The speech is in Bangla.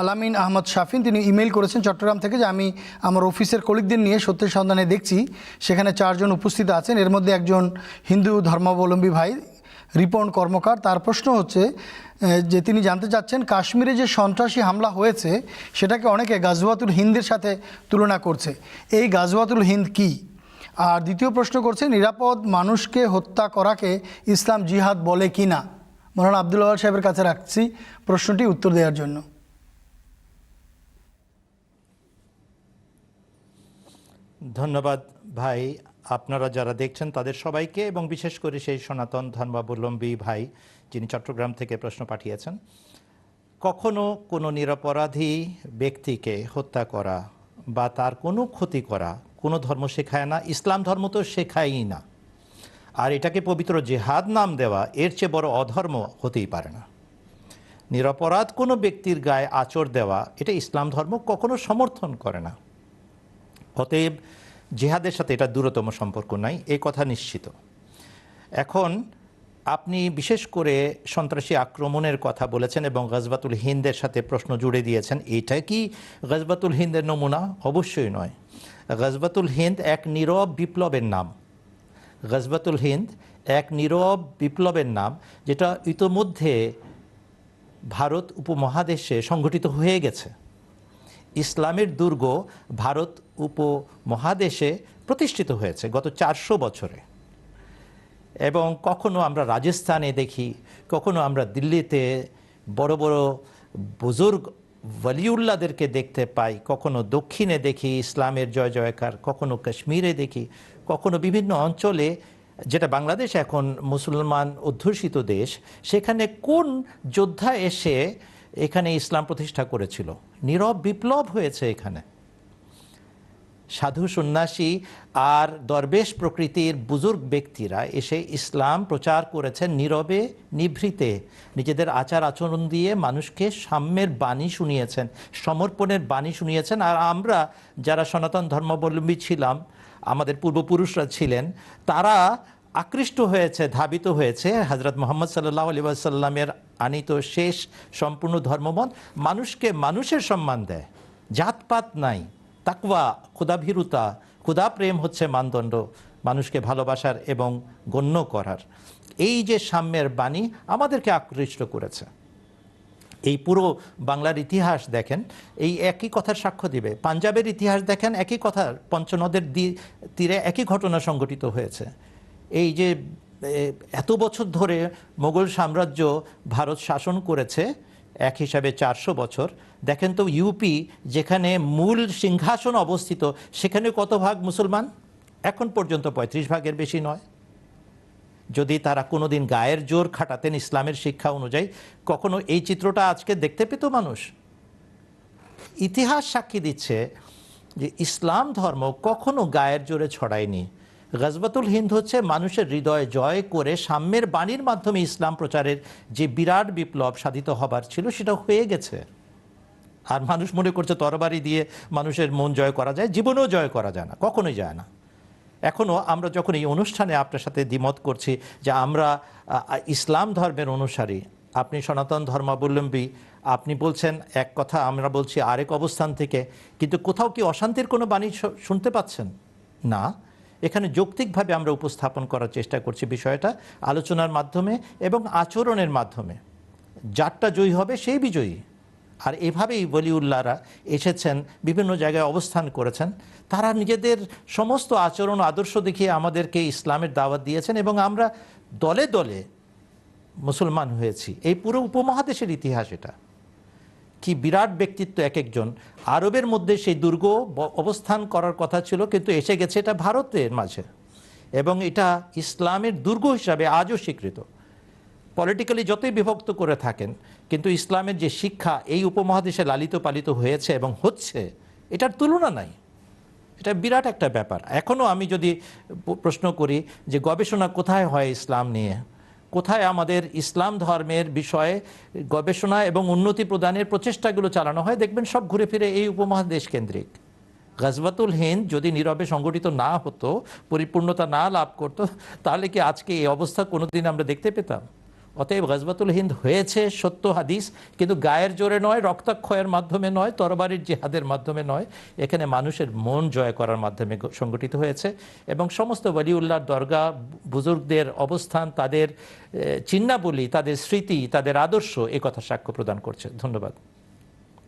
আলামিন আহমদ শাফিন, তিনি ইমেল করেছেন চট্টগ্রাম থেকে যে আমি আমার অফিসের কলিগদের নিয়ে সত্যের সন্ধানে দেখছি। সেখানে চারজন উপস্থিত আছেন। এর মধ্যে একজন হিন্দু ধর্মাবলম্বী ভাই, রিপন কর্মকার। তার প্রশ্ন হচ্ছে যে তিনি জানতে চাচ্ছেন, কাশ্মীরে যে সন্ত্রাসী হামলা হয়েছে, সেটাকে অনেকে গাজওয়াতুল হিন্দের সাথে তুলনা করছে। এই গাজওয়াতুল হিন্দ কি? আর দ্বিতীয় প্রশ্ন করছে, নিরাপদ মানুষকে হত্যা করাকে ইসলাম জিহাদ বলে কি না মৌলানা আবদুল্লাহ সাহেবের কাছে রাখছি প্রশ্নটি উত্তর দেওয়ার জন্য। ধন্যবাদ ভাই। আপনারা যারা দেখছেন তাদের সবাইকে এবং বিশেষ করে সেই সনাতন ধর্মাবলম্বী ভাই যিনি চট্টগ্রাম থেকে প্রশ্ন পাঠিয়েছেন, কখনো কোনো নিরপরাধী ব্যক্তিকে হত্যা করা বা তার কোনো ক্ষতি করা কোনো ধর্ম শেখায় না, ইসলাম ধর্ম তো শেখায়ই না। আর এটাকে পবিত্র জেহাদ নাম দেওয়া এর চেয়ে বড় অধর্ম হতেই পারে না। নিরপরাধ কোনো ব্যক্তির গায়ে আচর দেওয়া, এটা ইসলাম ধর্ম কখনো সমর্থন করে না। অতএব জেহাদের সাথে এটা দূরতম সম্পর্ক নাই, এ কথা নিশ্চিত। এখন আপনি বিশেষ করে সন্ত্রাসী আক্রমণের কথা বলেছেন এবং গজবাতুল হিন্দের সাথে প্রশ্ন জুড়ে দিয়েছেন, এটা কি গজবাতুল হিন্দের নমুনা? অবশ্যই নয়। গজবাতুল হিন্দ এক নীরব বিপ্লবের নাম। গজবাতুল হিন্দ এক নীরব বিপ্লবের নাম, যেটা ইতোমধ্যে ভারত উপমহাদেশে সংগঠিত হয়ে গেছে। ইসলামের দুর্গ ভারত উপমহাদেশে প্রতিষ্ঠিত হয়েছে গত চারশো বছরে। এবং কখনো আমরা রাজস্থানে দেখি, কখনো আমরা দিল্লিতে বড় বড় বুজুর্গ ওয়ালিউল্লাদেরকে দেখতে পাই, কখনো দক্ষিণে দেখি ইসলামের জয় জয়কার, কখনো কাশ্মীরে দেখি, কখনো বিভিন্ন অঞ্চলে, যেটা বাংলাদেশ এখন মুসলমান অধ্যুষিত দেশ, সেখানে কোন যোদ্ধা এসে এখানে ইসলাম প্রতিষ্ঠা করেছিল। নীরব বিপ্লব হয়েছে এখানে। সাধু সন্ন্যাসী আর দরবেশ প্রকৃতির বুজুর্গ ব্যক্তিরা এসে ইসলাম প্রচার করেছেন নীরবে, নিভৃতে। নিজেদের আচার আচরণ দিয়ে মানুষকে সাম্যের বাণী শুনিয়েছেন, সমর্পণের বাণী শুনিয়েছেন। আর আমরা যারা সনাতন ধর্মাবলম্বী ছিলাম, আমাদের পূর্বপুরুষরা ছিলেন, তারা আকৃষ্ট হয়েছে, ধাবিত হয়েছে হজরত মোহাম্মদ সাল্লাহ আলী সাল্লামের আনিত শেষ সম্পূর্ণ ধর্মমত। মানুষকে মানুষের সম্মান দেয়, জাতপাত নাই, তাকওয়া ক্ষুদাভীরুতা ক্ষুদা প্রেম হচ্ছে মানদণ্ড, মানুষকে ভালোবাসার এবং গণ্য করার। এই যে সাম্যের বাণী আমাদেরকে আকৃষ্ট করেছে। এই পুরো বাংলার ইতিহাস দেখেন, এই একই কথার সাক্ষ্য দিবে। পাঞ্জাবের ইতিহাস দেখেন, একই কথার পঞ্চনদের তীরে একই ঘটনা সংঘটিত হয়েছে। এই যে এত বছর ধরে মোগল সাম্রাজ্য ভারত শাসন করেছে, এক হিসাবে চারশো বছর। দেখেন তো ইউপি যেখানে মূল সিংহাসন অবস্থিত, সেখানে কত ভাগ মুসলমান? এখন পর্যন্ত পঁয়ত্রিশ ভাগের বেশি নয়। যদি তারা কোনোদিন গায়ের জোর খাটাতেন ইসলামের শিক্ষা অনুযায়ী, কখনো এই চিত্রটা আজকে দেখতে পেত মানুষ? ইতিহাস সাক্ষী দিচ্ছে যে ইসলাম ধর্ম কখনো গায়ের জোরে ছড়ায়নি। গজবাতুল হিন্দ হচ্ছে মানুষের হৃদয় জয় করে সাম্যের বাণীর মাধ্যমে ইসলাম প্রচারের যে বিরাট বিপ্লব সাধিত হবার ছিল, সেটা হয়ে গেছে। আর মানুষ মনে করছে তরবারি দিয়ে মানুষের মন জয় করা যায়, জীবনেও জয় করা যায় না, কখনোই যায় না। এখনও আমরা যখন এই অনুষ্ঠানে আপনার সাথে দ্বিমত করছি যে আমরা ইসলাম ধর্মের অনুসারী, আপনি সনাতন ধর্মাবলম্বী, আপনি বলছেন এক কথা, আমরা বলছি আরেক অবস্থান থেকে, কিন্তু কোথাও কি অশান্তির কোনো বাণী শুনতে পাচ্ছেন? না। এখানে যৌক্তিকভাবে আমরা উপস্থাপন করার চেষ্টা করছি বিষয়টা আলোচনার মাধ্যমে এবং আচরণের মাধ্যমে। যারটা জয়ী হবে সেই বিজয়ী। আর এভাবেই বলিউল্লাহরা এসেছেন, বিভিন্ন জায়গায় অবস্থান করেছেন। তারা নিজেদের সমস্ত আচরণ, আদর্শ দেখিয়ে আমাদেরকে ইসলামের দাওয়াত দিয়েছেন এবং আমরা দলে দলে মুসলমান হয়েছি। এই পুরো উপমহাদেশের ইতিহাস এটা। কি বিরাট ব্যক্তিত্ব এক একজন আরবের মধ্যে সেই দুর্গ অবস্থান করার কথা ছিল, কিন্তু এসে গেছে এটা ভারতের মাঝে। এবং এটা ইসলামের দুর্গ হিসাবে আজও স্বীকৃত। পলিটিক্যালি যতই বিভক্ত করে থাকেন, কিন্তু ইসলামের যে শিক্ষা এই উপমহাদেশে লালিত পালিত হয়েছে এবং হচ্ছে, এটার তুলনা নাই। এটা বিরাট একটা ব্যাপার। এখনও আমি যদি প্রশ্ন করি যে গবেষণা কোথায় হয় ইসলাম নিয়ে? কোথায় আমাদের ইসলাম ধর্মের বিষয়ে গবেষণা এবং উন্নতি প্রদানের প্রচেষ্টাগুলো চালানো হয়, দেখবেন সব ঘুরে ফিরে এই উপমহাদেশ কেন্দ্রিক। গজবাতুল হিন্দ যদি নীরবে সংগঠিত না হতো, পরিপূর্ণতা না লাভ করতো, তাহলে কি আজকে এই অবস্থা কোনোদিন আমরা দেখতে পেতাম? অতএব গজবাতুল হিন্দ হয়েছে সত্য হাদিস, কিন্তু গায়ের জোরে নয়, রক্তাক্ষয়ের মাধ্যমে নয়, তরবারির জিহাদের মাধ্যমে নয়। এখানে মানুষের মন জয় করার মাধ্যমে সংগঠিত হয়েছে এবং সমস্ত বলিউল্লার দরগা বুজুর্গদের অবস্থান, তাদের চিহ্নাবলী তাদের স্মৃতি, তাদের আদর্শ এ কথা সাক্ষ্য প্রদান করছে। ধন্যবাদ।